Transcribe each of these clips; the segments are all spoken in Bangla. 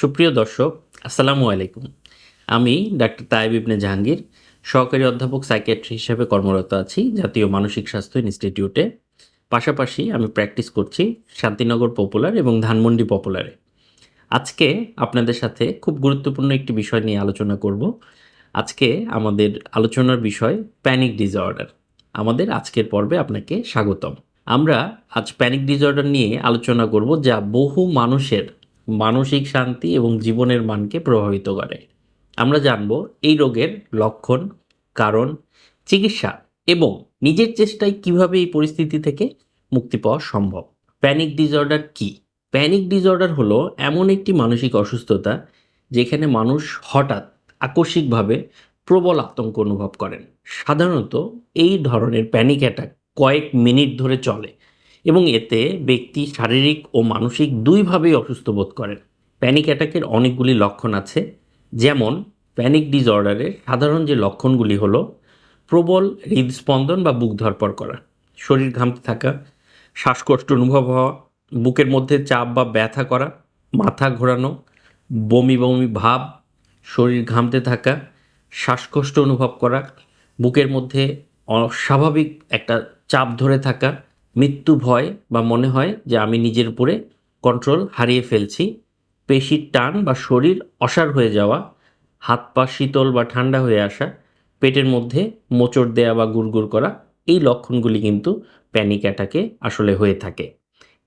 সুপ্রিয় দর্শক, আসসালামু আলাইকুম। আমি ডাক্তার তায়েব ইবনে জাহাঙ্গীর, সহকারী অধ্যাপক সাইকিয়াট্রি হিসেবে কর্মরত আছি জাতীয় মানসিক স্বাস্থ্য ইনস্টিটিউটে। পাশাপাশি আমি প্র্যাকটিস করছি শান্তিনগর পপুলার এবং ধানমন্ডি পপুলারে। আজকে আপনাদের সাথে খুব গুরুত্বপূর্ণ একটি বিষয় নিয়ে আলোচনা করব। আজকে আমাদের আলোচনার বিষয় প্যানিক ডিসঅর্ডার আমাদের আজকের পর্বে আপনাকে স্বাগতম। আমরা আজ প্যানিক ডিসঅর্ডার নিয়ে আলোচনা করব যা বহু মানুষের মানসিক শান্তি এবং জীবনের মানকে প্রভাবিত করে। আমরা জানব এই রোগের লক্ষণ, কারণ, চিকিৎসা এবং নিজের চেষ্টায় কীভাবে এই পরিস্থিতি থেকে মুক্তি পাওয়া সম্ভব। প্যানিক ডিসঅর্ডার কি? প্যানিক ডিসঅর্ডার হলো এমন একটি মানসিক অসুস্থতা যেখানে মানুষ হঠাৎ আকস্মিকভাবে প্রবল আতঙ্ক অনুভব করেন। সাধারণত এই ধরনের প্যানিক অ্যাটাক কয়েক মিনিট ধরে চলে। এবং এতে ব্যক্তি শারীরিক ও মানসিক দুইভাবেই অসুস্থ বোধ করেন। প্যানিক অ্যাটাকের অনেকগুলি লক্ষণ আছে, যেমন প্যানিক ডিসঅর্ডারের সাধারণ যে লক্ষণগুলি হলো, প্রবল হৃদস্পন্দন বা বুক ধরপড় করা, শরীর ঘামতে থাকা, শ্বাসকষ্ট অনুভব হওয়া, বুকের মধ্যে চাপ বা ব্যথা করা, মাথা ঘোরানো, বমি বমি ভাব, শরীর ঘামতে থাকা, শ্বাসকষ্ট অনুভব করা, বুকের মধ্যে অস্বাভাবিক একটা চাপ ধরে থাকা মৃত্যু ভয় বা মনে হয় যে আমি নিজের উপরে কন্ট্রোল হারিয়ে ফেলছি। পেশির টান বা শরীর অসার হয়ে যাওয়া, হাত পা শীতল বা ঠান্ডা হয়ে আসা, পেটের মধ্যে মোচড় দেয়া বা গুড়গুড় করা, এই লক্ষণগুলি কিন্তু প্যানিক অ্যাটাকে আসলে হয়ে থাকে।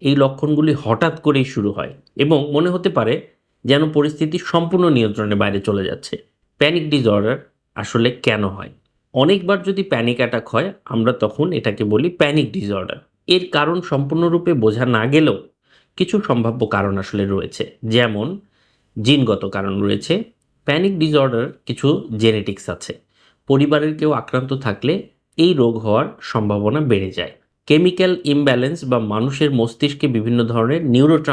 এই লক্ষণগুলি হঠাৎ করেই শুরু হয় এবং মনে হতে পারে যেন পরিস্থিতি সম্পূর্ণ নিয়ন্ত্রণের বাইরে চলে যাচ্ছে। প্যানিক ডিসঅর্ডার আসলে কেন হয়? অনেকবার যদি প্যানিক অ্যাটাক হয়, আমরা তখন এটাকে বলি প্যানিক ডিসঅর্ডার এর কারণ সম্পূর্ণরূপে বোঝা না গেলেও কিছু সম্ভাব্য কারণ আসলে রয়েছে। যেমন, জিনগত কারণ রয়েছে প্যানিক ডিসঅর্ডার কিছু জেনেটিক্স আছে। পরিবারের কেউ আক্রান্ত থাকলে এই রোগ হওয়ার সম্ভাবনা বেড়ে যায়। কেমিক্যাল ইমব্যালেন্স বা মানুষের মস্তিষ্কে বিভিন্ন ধরনের নিউরো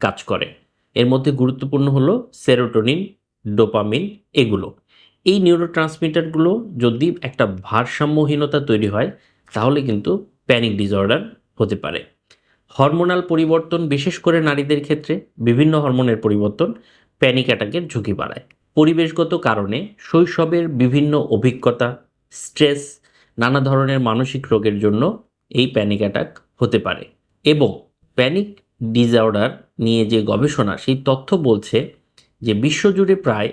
কাজ করে। এর মধ্যে গুরুত্বপূর্ণ হলো সেরোটোনিন ডোপামিন এগুলো। এই নিউরো যদি একটা ভারসাম্যহীনতা তৈরি হয়, তাহলে কিন্তু প্যানিক ডিসঅর্ডার হতে পারে। হরমোনাল পরিবর্তন, বিশেষ করে নারীদের ক্ষেত্রে বিভিন্ন হরমোনের পরিবর্তন প্যানিক অ্যাটাকের ঝুঁকি বাড়ায়। পরিবেশগত কারণে শৈশবের বিভিন্ন অভিজ্ঞতা স্ট্রেস নানা ধরনের মানসিক রোগের জন্য এই প্যানিক অ্যাটাক হতে পারে এবং প্যানিক ডিসঅর্ডার নিয়ে যে গবেষণা, সেই তথ্য বলছে যে বিশ্বজুড়ে প্রায়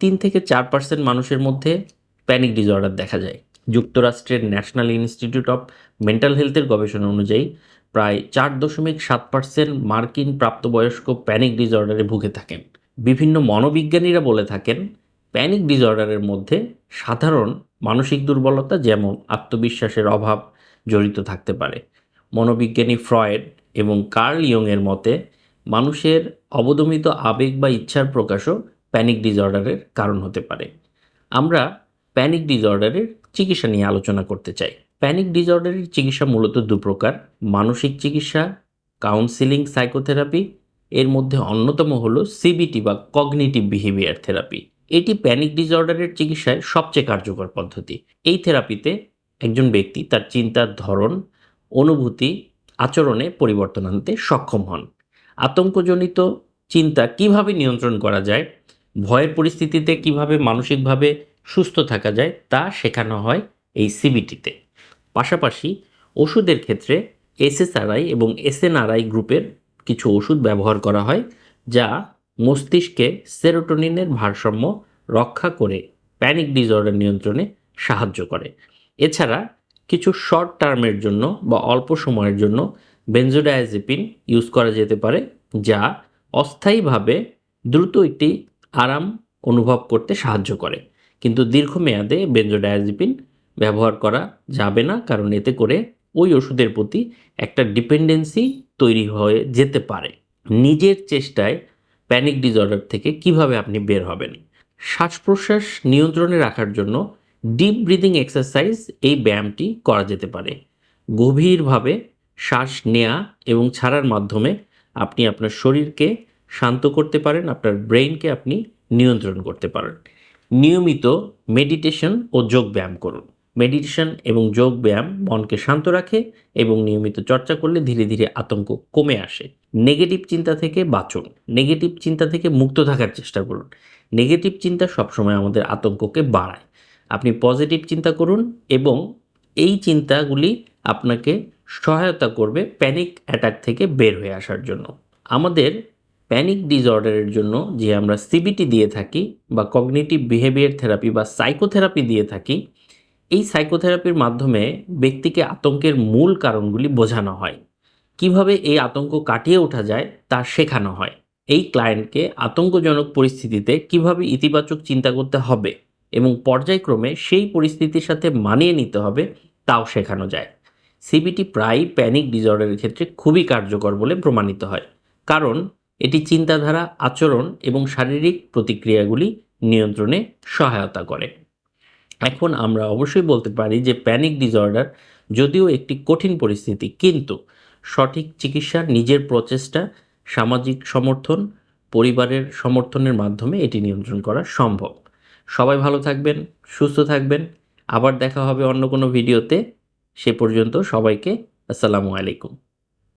তিন থেকে চার পার্সেন্ট মানুষের মধ্যে প্যানিক ডিসঅর্ডার দেখা যায়। যুক্তরাষ্ট্রের ন্যাশনাল ইনস্টিটিউট অফ মেন্টাল হেলথের গবেষণা অনুযায়ী প্রায় চার দশমিক সাত পার্সেন্ট মার্কিন প্রাপ্তবয়স্ক প্যানিক ডিসঅর্ডারে ভুগে থাকেন। বিভিন্ন মনোবিজ্ঞানীরা বলে থাকেন, প্যানিক ডিসঅর্ডারের মধ্যে সাধারণ মানসিক দুর্বলতা যেমন আত্মবিশ্বাসের অভাব জড়িত থাকতে পারে। মনোবিজ্ঞানী ফ্রয়েড এবং কার্ল ইয়ংয়ের মতে, মানুষের অবদমিত আবেগ বা ইচ্ছার প্রকাশও প্যানিক ডিসঅর্ডারের কারণ হতে পারে। আমরা প্যানিক ডিসঅর্ডারের চিকিৎসা নিয়ে আলোচনা করতে চাই। প্যানিক ডিসঅর্ডারের চিকিৎসা মূলত দু প্রকার, মানসিক চিকিৎসা কাউন্সিলিং সাইকোথেরাপি এর মধ্যে অন্যতম হলো সিবিটি বা কগনিটিভ বিহেভিয়ার থেরাপি এটি প্যানিক ডিসঅর্ডারের চিকিৎসায় সবচেয়ে কার্যকর পদ্ধতি। এই থেরাপিতে একজন ব্যক্তি তার চিন্তার ধরন, অনুভূতি, আচরণে পরিবর্তন আনতে সক্ষম হন। আতঙ্কজনিত চিন্তা কীভাবে নিয়ন্ত্রণ করা যায়, ভয়ের পরিস্থিতিতে কীভাবে মানসিকভাবে সুস্থ থাকা যায় তা শেখানো হয় এই সিবিটিতে। পাশাপাশি ওষুধের ক্ষেত্রে এসএসআরআই এবং এসএনআরআই গ্রুপের কিছু ওষুধ ব্যবহার করা হয়, যা মস্তিষ্কে সেরোটোনিনের ভারসাম্য রক্ষা করে প্যানিক ডিসঅর্ডার নিয়ন্ত্রণে সাহায্য করে। এছাড়া কিছু শর্ট টার্মের জন্য বা অল্প সময়ের জন্য বেনজোডায়াজেপিন ইউজ করা যেতে পারে, যা অস্থায়ীভাবে দ্রুত একটি আরাম অনুভব করতে সাহায্য করে। কিন্তু দীর্ঘমেয়াদে বেনজোডায়াজেপিন ব্যবহার করা যাবে না, কারণ এতে করে ওই ওষুধের প্রতি একটা ডিপেন্ডেন্সি তৈরি হয়ে যেতে পারে। নিজের চেষ্টায় প্যানিক ডিসঅর্ডার থেকে কীভাবে আপনি বের হবেন? শ্বাস প্রশ্বাস নিয়ন্ত্রণে রাখার জন্য ডিপ ব্রিদিং এক্সারসাইজ এই ব্যায়ামটি করা যেতে পারে। গভীরভাবে শ্বাস নেওয়া এবং ছাড়ার মাধ্যমে আপনি আপনার শরীরকে শান্ত করতে পারেন, আপনার ব্রেইনকে আপনি নিয়ন্ত্রণ করতে পারেন। নিয়মিত মেডিটেশন ও যোগ ব্যায়াম করুন। মেডিটেশন এবং যোগ ব্যায়াম মনকে শান্ত রাখে এবং নিয়মিত চর্চা করলে ধীরে ধীরে আতঙ্ক কমে আসে। নেগেটিভ চিন্তা থেকে বাঁচুন। নেগেটিভ চিন্তা থেকে মুক্ত থাকার চেষ্টা করুন। নেগেটিভ চিন্তা সবসময় আমাদের আতঙ্ককে বাড়ায়। আপনি পজিটিভ চিন্তা করুন এবং এই চিন্তাগুলি আপনাকে সহায়তা করবে প্যানিক অ্যাটাক থেকে বের হয়ে আসার জন্য। আমাদের প্যানিক ডিসঅর্ডারের জন্য যে আমরা সিবিটি দিয়ে থাকি বা কগনিটিভ বিহেভিয়ার থেরাপি বা সাইকোথেরাপি দিয়ে থাকি, এই সাইকোথেরাপির মাধ্যমে ব্যক্তিকে আতঙ্কের মূল কারণগুলি বোঝানো হয়। কীভাবে এই আতঙ্ক কাটিয়ে ওঠা যায় তা শেখানো হয়। এই ক্লায়েন্টকে আতঙ্কজনক পরিস্থিতিতে কীভাবে ইতিবাচক চিন্তা করতে হবে এবং পর্যায়ক্রমে সেই পরিস্থিতির সাথে মানিয়ে নিতে হবে তাও শেখানো যায়। সিবিটি প্রায় প্যানিক ডিসঅর্ডারের ক্ষেত্রে খুবই কার্যকর বলে প্রমাণিত হয়। কারণ এটি চিন্তাধারা, আচরণ এবং শারীরিক প্রতিক্রিয়াগুলি নিয়ন্ত্রণে সহায়তা করে। এখন আমরা অবশ্যই বলতে পারি যে প্যানিক ডিসঅর্ডার যদিও একটি কঠিন পরিস্থিতি, কিন্তু সঠিক চিকিৎসা, নিজের প্রচেষ্টা, সামাজিক সমর্থন, পরিবারের সমর্থনের মাধ্যমে এটি নিয়ন্ত্রণ করা সম্ভব। সবাই ভালো থাকবেন, সুস্থ থাকবেন। আবার দেখা হবে অন্য কোনো ভিডিওতে। সে পর্যন্ত সবাইকে আসসালামু আলাইকুম।